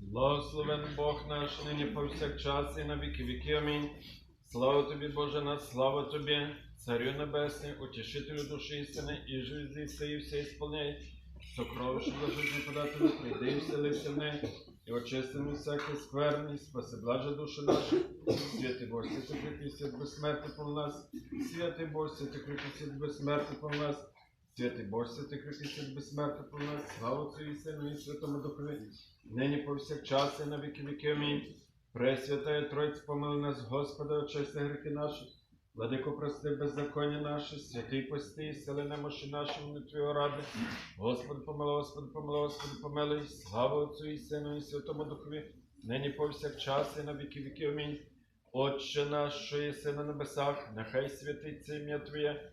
Благословен Бог наш, нині повсякчас і на віки віки. Амінь. Слава тобі, Боже наш, слава тобі, Царю Небесний, утішителю душі істини, і жизни і все ісполняй. Сокровище за жизни подателю, прийди вселися в неї, і очисти ми всякі скверні, спаси блаже душі наші. Святий Боже, святий кріпкий свят безсмертний по нас. Святий Боже, святий кріпкий свят безсмертний по нас. Святий Боже, святий кріпкий свят безсмертний по нас. Слава Отцю і Сину і Святому Духові. Нині повсякчас і на віки віки. Амінь. Пресвятая Тройця, помили нас, Господи, очисти гріхи наші. Владико, прости беззаконня наші, святий пости, і сили немощі наші, вони Твого ради. Господи, помилуй, Господи, помилуй, Господи, помилуй. Слава Отцю і Сину і Святому Духові. Нині повсякчас і на віки віки. Амінь. Отче наш, що єси на небесах, нехай святиться ім'я Твоє,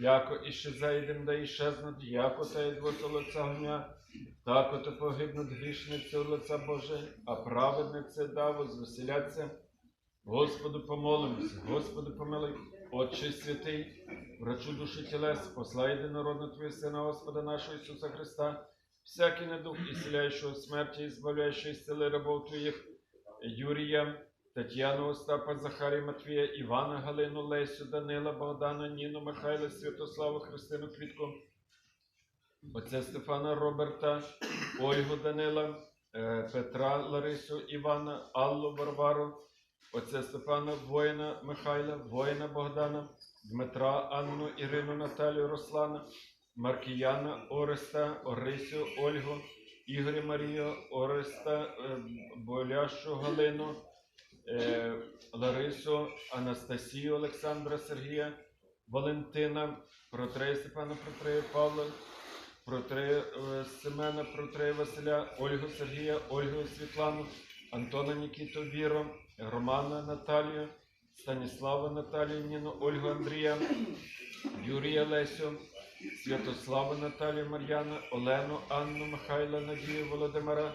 яко іще зайдем, да іщезнуть, яко та йдвося лица огня, так ото погибнуть грішниці од лица Боже, а праведниці да возвеселяться. Господу помолимося, Господи помилуй, Отче святий, врачу душі тілес, посла єдинородного Твого Сина, Господа нашого Ісуса Христа, всякий недух, ісціляючого смерті, і збавляючого із сили рабов Твоїх, Юрія, Тетяну, Остапа, Захарія, Матвія, Івана, Галину, Лесю, Данила, Богдана, Ніну, Михайла, Святославу, Христину, Квітку, Отця Стефана, Роберта, Ольгу, Данила, е, Петра, Ларису, Івана, Аллу, Варвару, Отця Стефана, воїна Михайла, воїна Богдана, Дмитра, Анну, Ірину, Наталію, Руслана, Маркіяна, Ореста, Орисю, Ольгу, Ігоря Марію, Ореста, е, Боляшу Галину, Ларису, Анастасію, Олександра, Сергія, Валентина, Протрея Степана, Протрея Павла, Протрея е, Семена, Протрея Василя, Ольгу Сергія, Ольгу Світлану, Антона Нікіту Віру, Романа Наталію, Станіслава Наталію Ніну, Ольгу Андрія, Юрія Лесю, Святослава Наталію Мар'яна, Олену Анну Михайла Надію Володимира,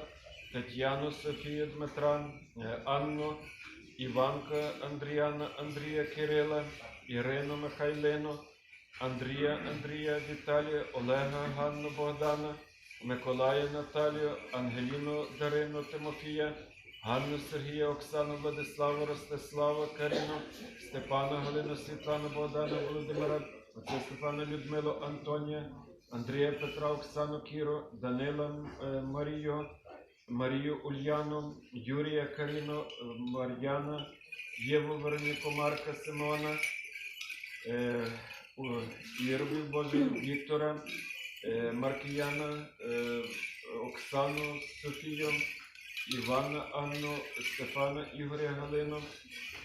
Тетяну Софію Дмитра, е, Анну, Іванка Андріана Андрія Кирила, Ірину Михайлину, Андрія Андрія Віталія, Олега Ганну Богдана, Миколая Наталію, Ангеліну Дарину Тимофія, Ганну Сергія, Оксану Владиславу, Ростислава, Каріну, Степана Галину, Світлану Богдана, Володимира, Степана Людмилу, Антонія, Андрія Петра, Оксану Кіру, Данила е, Марію, Марію Ульяну, Юрія Каріну, е, Мар'яна, Єву Вероніку, Марка Симона, е, Божий Віктора, е, Маркіяна, е, Оксану Софію, Івана Анну, Стефана Ігоря Галину,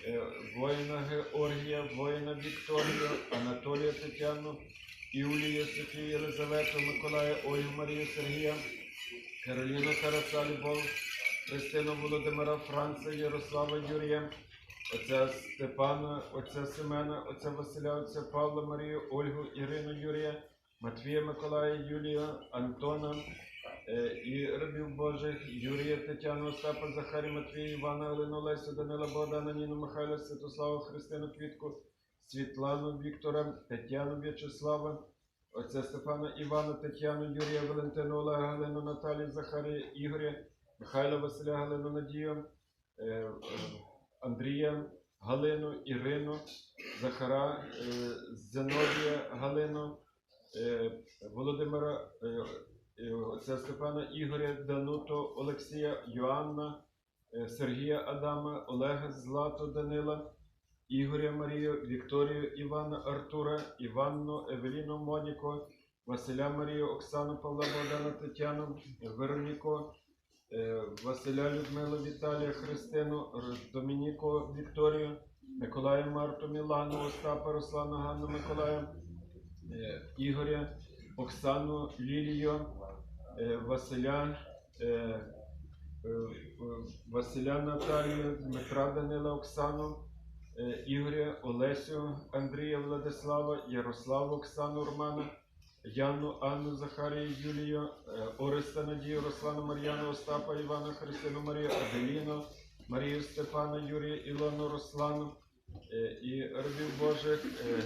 е, воїна Георгія, воїна Вікторію, Анатолія Тетяну, Юлію Софію Єлизавету, Миколая, Ольгу Марію Сергія, Кароліну Тараса Любов, Христину Володимира Франца, Ярослава Юрія, отця Степана, отця Семена, отця Василя, отця Павла Марію, Ольгу, Ірину Юрія, Матвія Миколая, Юлія, Антона, е, і рабів Божих, Юрія, Тетяну, Остапа, Захарі, Матвія, Івана, Галину, Лесю, Данила, Богдана, Ніну, Михайла, Святославу, Христину, Квітку, Світлану, Віктора, Тетяну, В'ячеслава, отця Стефана, Івана, Тетяну, Юрія, Валентину, Олега, Галину, Наталію, Захарія, Ігоря, Михайла, Василя, Галину, Надію, е, е, Андрія, Галину, Ірину, Захара, е, Зиновія, Галину, Володимира, отця Степана Ігоря, Дануту, Олексія, Йоанна, Сергія Адама, Олега Злату Данила, Ігоря Марію, Вікторію Івана Артура, Іванну, Евеліну Моніко, Василя Марію, Оксану Павла Богдана Тетяну, Вероніку, е, Василя Людмилу Віталія Христину, Домініку Вікторію, Миколая Марту Мілану, Остапа Руслана Ганну Миколая, е, Ігоря, Оксану Лілію, е, Василя, Василя Наталію, Дмитра Данила Оксану, Ігоря, Олесю, Андрія Владислава, Ярославу Оксану Романа, Яну, Анну, Захарію, Юлію, е, Ореста Надію, Руслану, Мар'яну, Остапа, Івана, Христину, Марію, Аделіну, Марію, Степана, Юрія, Ілону, Руслану е, і рабів Божих, е,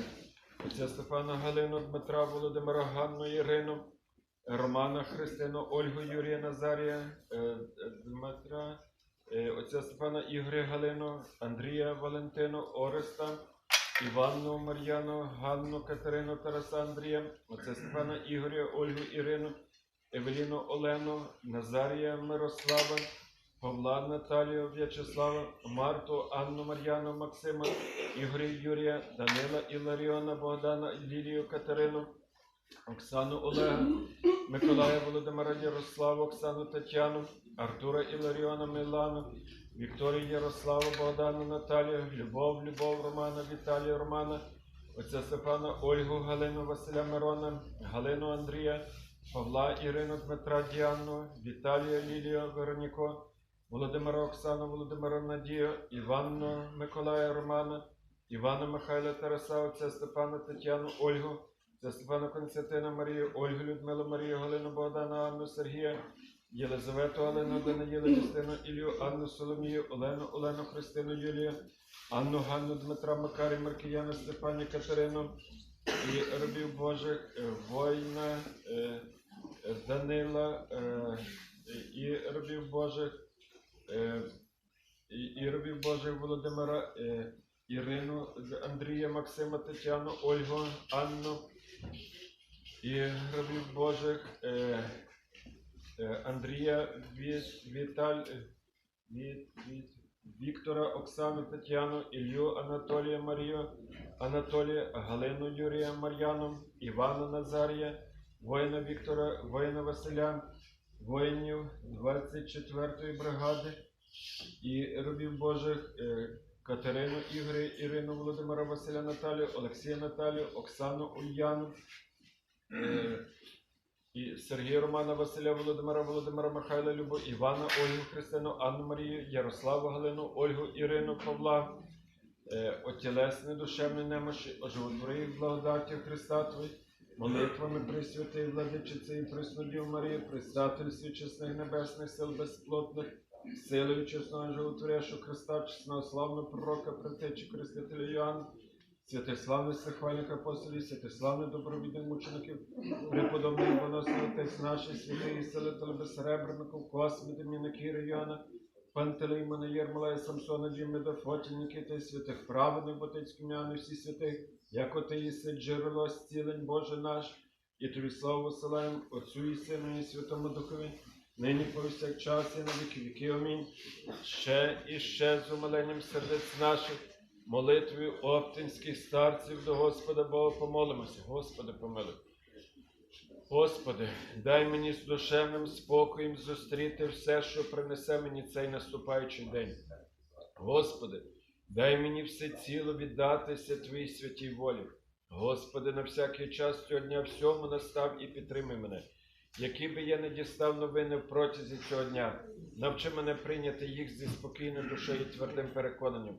отця Степана, Галину, Дмитра, Володимира, Ганну, Ірину, Романа, Христину, Ольгу, Юрія, Назарія, е, е, Дмитра, е, отця Степана, Ігоря, Галину, Андрія, Валентину, Ореста, Іванну, Мар'яну, Ганну, Катерину, Тараса, Андрія, отця Степана, Ігоря, Ольгу, Ірину, Евеліну, Олену, Назарія, Мирослава, Павла, Наталію, В'ячеслава, Марту, Анну, Мар'яну, Максима, Ігоря, Юрія, Данила, Іларіона, Богдана, Лілію, Катерину, Оксану Олега, Миколая Володимира Ярославу, Оксану Тетяну, Артура Іларіона Милану, Вікторію Ярославу, Богдану Наталію, Любов, Любов Романа, Віталію Романа, отця Степана Ольгу, Галину Василя Мирона, Галину Андрія, Павла Ірину Дмитра Діанну, Віталія Лілію Вероніко, Володимира Оксану, Володимира Надію, Іванну Миколая Романа, Івана Михайла Тараса, отця Степана Тетяну Ольгу, це Степана Константина Марію, Ольгу Людмилу Марію, Галину Богдана, Анну Сергія, Єлизавету Олену, Даниїла Юстину, Ілію, Анну Соломію, Олену, Олену Христину Юлію, Анну Ганну Дмитра Макарі, Маркіяна Степані Катерину і рабів Божих, е, воїна е, е, Данила і рабів Божих, і, рабів Божих Володимира, Ірину, Андрія, Максима, Тетяну, Ольгу, Анну і рабів Божих Андрія, Віталь, е, Ві- Ві- Віктора, Оксану, Тетяну, Ілью, Анатолія, Марію, Анатолія, Галину, Юрія, Мар'яну, Івана Назарія, воїна Віктора, воїна Василя, воїнів 24-ї бригади і рабів Божих е, Катерину Ігоря, Ірину Володимира Василя Наталію, Олексія Наталію, Оксану Ульяну, е, і Сергія Романа Василя Володимира Володимира Михайла Любу, Івана Ольгу Христину, Анну Марію, Ярославу Галину, Ольгу Ірину Павла, е, отілесне душевне немощі, оживотвори їх благодаті Христа Твої, молитвами Пресвятої Владичиці і Преснодів Марії, пристательстві чесних небесних сил безплотних, силою чесного животворящого Христа, чесного славного пророка, предтечі Хрестителя Йоанна, святославних сихвальних апостолів, святославних добровідних мучеників, преподобний боносний отець наші, святий селитель безсеребренников, Косми, Доміники, Района, Пантелей, Єрмолая, Самсона, Діми, Дафоті, Нікіти, святих праведних, Ботицьких м'яни, всі святих, як ти єси джерело зцілень, Боже наш, і тобі славу посилаємо Отцю і Сину і Святому Духові, нині повсякчас і на віки віки. Амінь. Ще і ще з умиленням сердець наших, молитвою оптинських старців до Господа Бога помолимося. Господи, помилуй. Господи, дай мені з душевним спокоєм зустріти все, що принесе мені цей наступаючий день. Господи, дай мені все ціло віддатися Твоїй святій волі. Господи, на всякий час цього дня всьому настав і підтримай мене. Які би я не дістав новини в протязі цього дня, навчи мене прийняти їх зі спокійною душею і твердим переконанням,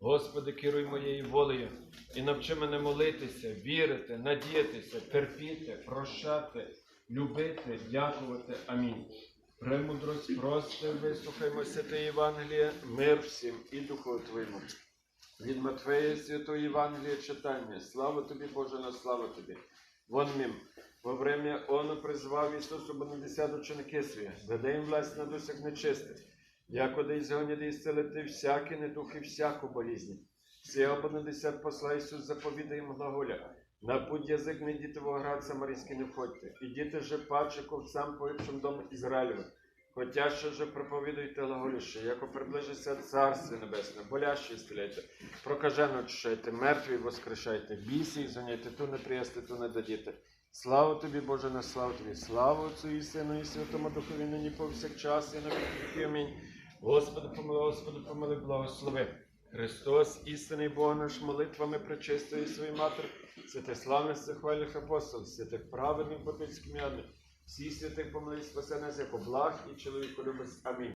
Господи, керуй моєю волею і навчи мене молитися, вірити, надіятися, терпіти, прощати, любити, дякувати. Амінь. Премудрость, прости, вислухаймо святе Євангеліє, мир всім і духу Твоєму. Від Матфея Святої Євангелія читання. Слава тобі, Боже, на слава тобі. Вон мім. Во время оно призвав Ісус обонадесят ученики свої, даде їм власть на дусях нечистих, якода й згоняти і зцелити всякі недухи, всяку болізні. Всі обонадесят посла Ісус заповідає їм глаголя. На путь язик не діти в оград не входьте, і діти же паче ковцам по іншим дому Ізраїлевим. Хотяще же проповідуйте глаголіше, яко приближиться Царстві Небесне, боляще стіляйте, прокажено очищайте, мертві воскрешайте, бісі і зоняйте, ту не приясти, ту не дадіте. Слава тобі, Боже, на славу тобі, слава Отцю і Сину і Святому Духові, нині повсякчас і на віки. Амінь. Господи, помилуй, Господи, помилуй, благослови. Христос, істинний Бог наш, молитвами пречистої своєї матері, святих славних хвальних апостолів, святих праведних ботицьких м'яних, всі святих помилуй, спасе нас, як благ і чоловіку любець. Амінь.